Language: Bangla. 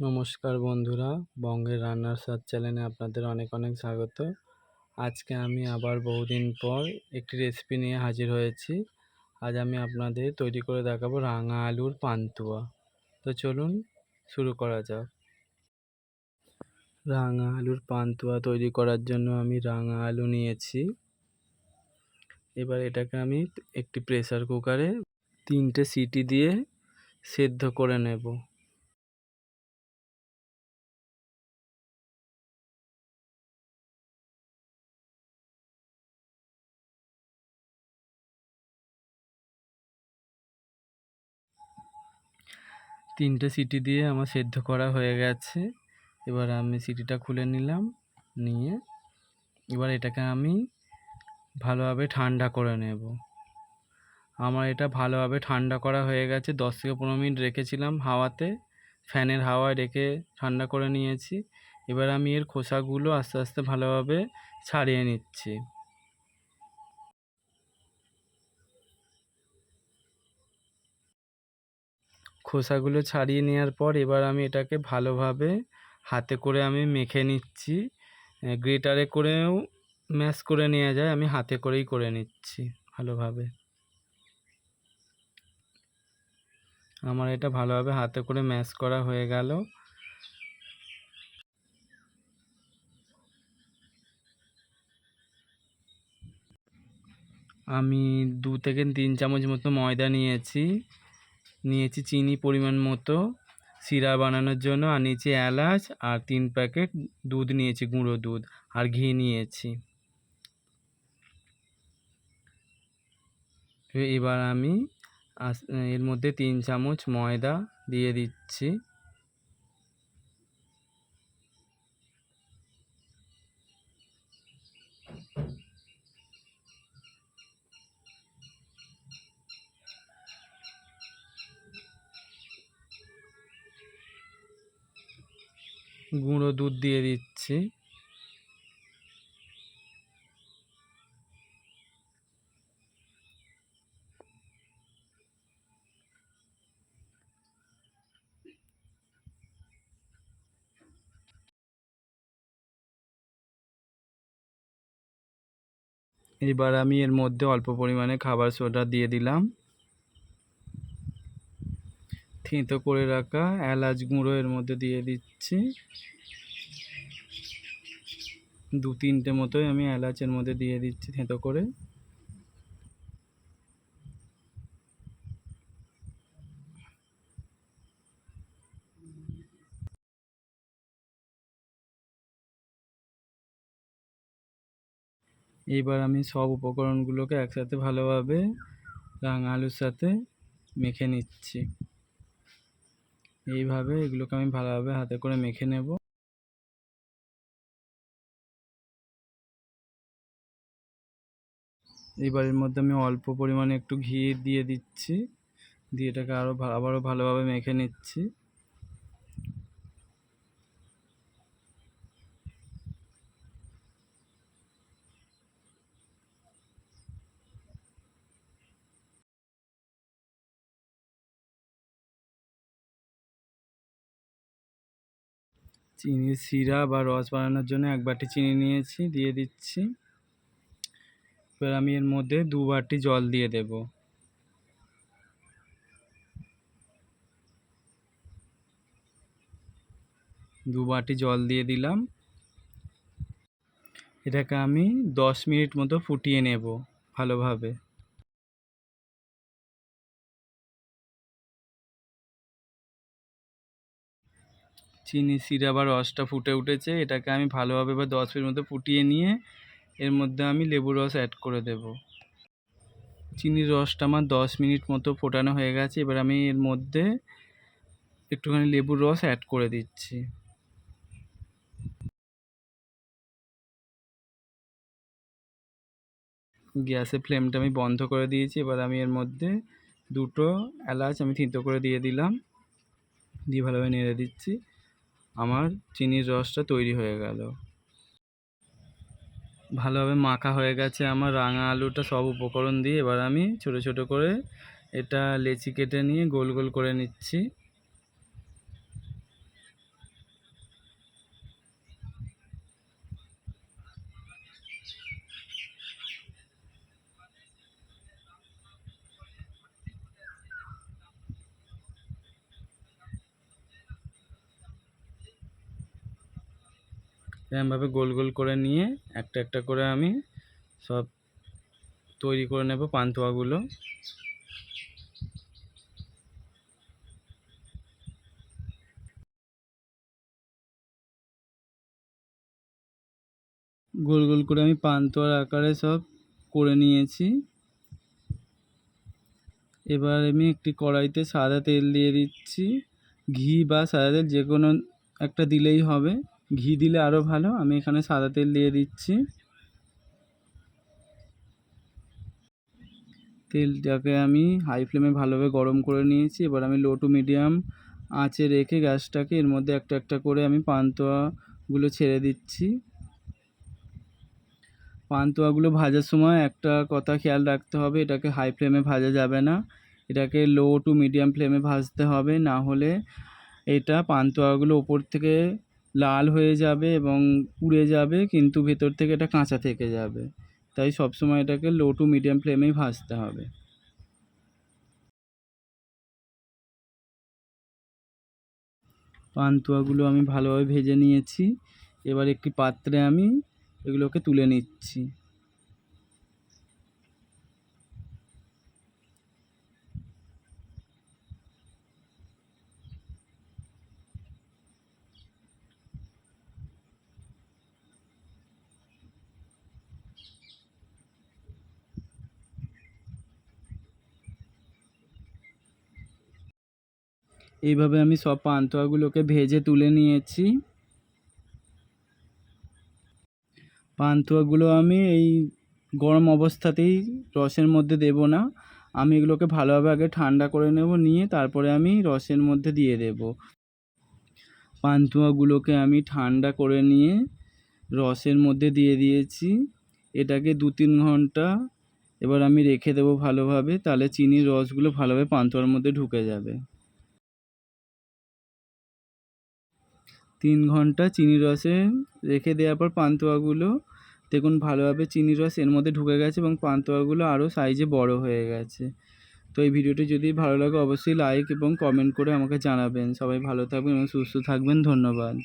নমস্কার বন্ধুরা, বঙ্গের রান্নার স্বাদ চ্যানেলে আপনাদের অনেক অনেক স্বাগত। আজকে আমি আবার বহুদিন পর একটি রেসিপি নিয়ে হাজির হয়েছি। আজ আমি আপনাদের তৈরি করে দেখাবো রাঙা আলুর পান্তুয়া। তো চলুন শুরু করা যাক। রাঙা আলুর পান্তুয়া তৈরি করার জন্য আমি রাঙা আলু নিয়েছি। এবার এটাকে আমি একটি প্রেসার কুকারে তিনটে সিটি দিয়ে সেদ্ধ করে নেব। তিনটে সিটি দিয়ে আমার সেদ্ধ করা হয়ে গেছে। এবার আমি সিটিটা খুলে নিলাম, নিয়ে এবার এটাকে আমি ভালোভাবে ঠান্ডা করে নেব। আমার এটা ভালোভাবে ঠান্ডা করা হয়ে গেছে, দশ থেকে পনেরো মিনিট রেখেছিলাম হাওয়াতে, ফ্যানের হাওয়ায় রেখে ঠান্ডা করে নিয়েছি। এবার আমি এর খোসাগুলো আস্তে আস্তে ভালোভাবে ছাড়িয়ে নিচ্ছি। খোসাগুলো ছাড়িয়ে নেওয়ার পর এবার আমি এটাকে ভালোভাবে হাতে করে আমি মেখে নিচ্ছি। গ্রেটারে করেও ম্যাশ করে নেওয়া যায়, আমি হাতে করেই করে নিচ্ছি ভালোভাবে। আমার এটা ভালোভাবে হাতে করে ম্যাশ করা হয়ে গেল। আমি দু থেকে তিন চামচ মতো ময়দা নিয়েছি। নিয়েছি চিনি পরিমাণ মতো, শিরা বানানোর জন্য, আর নিয়েছি এলাচ, আর তিন প্যাকেট দুধ নিয়েছি, গুঁড়ো দুধ, আর ঘি নিয়েছি। এবার আমি এর মধ্যে তিন চামচ ময়দা দিয়ে দিচ্ছি। গুঁড়ো দুধ দিয়ে দিচ্ছি। এবার আমি এর মধ্যে অল্প পরিমাণে খাবার সোডা দিয়ে দিলাম। থেঁতো করে রাখা, এলাচ গুঁড়ো এর মধ্যে দিয়ে দিচ্ছি। দু তিনটে মতোই আমি এলাচের মধ্যে দিয়ে দিচ্ছি থেঁতো করে। এইবার আমি সব উপকরণগুলোকে একসাথে ভালোভাবে রাঙা আলুর সাথে মেখে নিচ্ছি। এইভাবে এগুলোকে আমি ভালোভাবে হাতে করে মেখে নেব। এবার এর মধ্যে আমি অল্প পরিমাণে একটু ঘি দিয়ে দিচ্ছি। দিয়ে এটাকে আরও আবারও ভালোভাবে মেখে নিচ্ছি। চিনির সিরা বা রস বানানোর জন্য এক বাটি চিনি নিয়েছি, দিয়ে দিচ্ছি। এবার আমি এর মধ্যে দু বাটি জল দিয়ে দেব। দু বাটি জল দিয়ে দিলাম। এটাকে আমি দশ মিনিট মতো ফুটিয়ে নেব ভালোভাবে। চিনি শিরা বা রসটা ফুটে উঠেছে, এটাকে আমি ভালোভাবে এবার দশ মিনিট মতো ফুটিয়ে নিয়ে এর মধ্যে আমি লেবুর রস অ্যাড করে দেব। চিনির রসটা আমার দশ মিনিট মতো ফোটানো হয়ে গেছে, এবার আমি এর মধ্যে একটুখানি লেবুর রস অ্যাড করে দিচ্ছি। গ্যাসের ফ্লেমটা আমি বন্ধ করে দিয়েছি, এবার আমি এর মধ্যে দুটো এলাচ আমি থিতো করে দিয়ে দিলাম, দিয়ে ভালোভাবে নেড়ে দিচ্ছি। আমার চিনির রসটা তৈরি হয়ে গেল। ভালোভাবে মাখা হয়ে গেছে আমার রাঙা আলুটা সব উপকরণ দিয়ে। এবার আমি ছোট ছোট করে এটা লেচি কেটে নিয়ে গোল গোল করে নিচ্ছি। এরমভাবে গোল গোল করে নিয়ে একটা একটা করে আমি সব তৈরি করে নেব পান্তুয়াগুলো। গোল গোল করে আমি পান্তুয়ার আকারে সব করে নিয়েছি। এবার আমি একটি কড়াইতে সাদা তেল দিয়ে দিচ্ছি। ঘি বা সাদা তেল যে কোনো একটা দিলেই হবে। ঘি দিলে আরও ভালো। আমি এখানে সাদা তেল দিয়ে দিচ্ছি। তেলটাকে আমি হাই ফ্লেমে ভালোভাবে গরম করে নিয়েছি। এবার আমি লো টু মিডিয়াম আঁচে রেখে গ্যাসটাকে এর মধ্যে একটা একটা করে আমি পান্তুয়াগুলো ছেড়ে দিচ্ছি। পান্তুয়াগুলো ভাজার সময় একটা কথা খেয়াল রাখতে হবে, এটাকে হাই ফ্লেমে ভাজা যাবে না। এটাকে লো টু মিডিয়াম ফ্লেমে ভাজতে হবে, না হলে এটা পান্তুয়াগুলো ওপর থেকে লাল হয়ে যাবে এবং পুড়ে যাবে, কিন্তু ভেতর থেকে এটা কাঁচা থেকে যাবে। তাই সবসময় এটাকে লো টু মিডিয়াম ফ্লেমেই ভাজতে হবে। পান্তুয়াগুলো আমি ভালোভাবে ভেজে নিয়েছি। এবার একটি পাত্রে আমি এগুলোকে তুলে নিচ্ছি। এইভাবে আমি সব পান্তুয়াগুলোকে ভেজে তুলে নিয়েছি। পান্তুয়াগুলো আমি এই গরম অবস্থাতেই রসের মধ্যে দেব না। আমি এগুলোকে ভালোভাবে আগে ঠান্ডা করে নেব, নিয়ে তারপরে আমি রসের মধ্যে দিয়ে দেব। পান্তুয়াগুলোকে আমি ঠান্ডা করে নিয়ে রসের মধ্যে দিয়ে দিয়েছি। এটাকে দু তিন ঘণ্টা এবার আমি রেখে দেবো ভালোভাবে, তাহলে চিনির রসগুলো ভালোভাবে পান্তুয়ার মধ্যে ঢুকে যাবে। তিন ঘণ্টা চিনি রসে রেখে দেওয়ার পর পান্তুয়াগুলো, দেখুন ভালোভাবে চিনি রস এর মধ্যে ঢুকে গেছে এবং পান্তুয়াগুলো আরও সাইজে বড় হয়ে গেছে। তো এই ভিডিওটি যদি ভালো লাগে অবশ্যই লাইক এবং কমেন্ট করে আমাকে জানাবেন। সবাই ভালো থাকবেন এবং সুস্থ থাকবেন। ধন্যবাদ।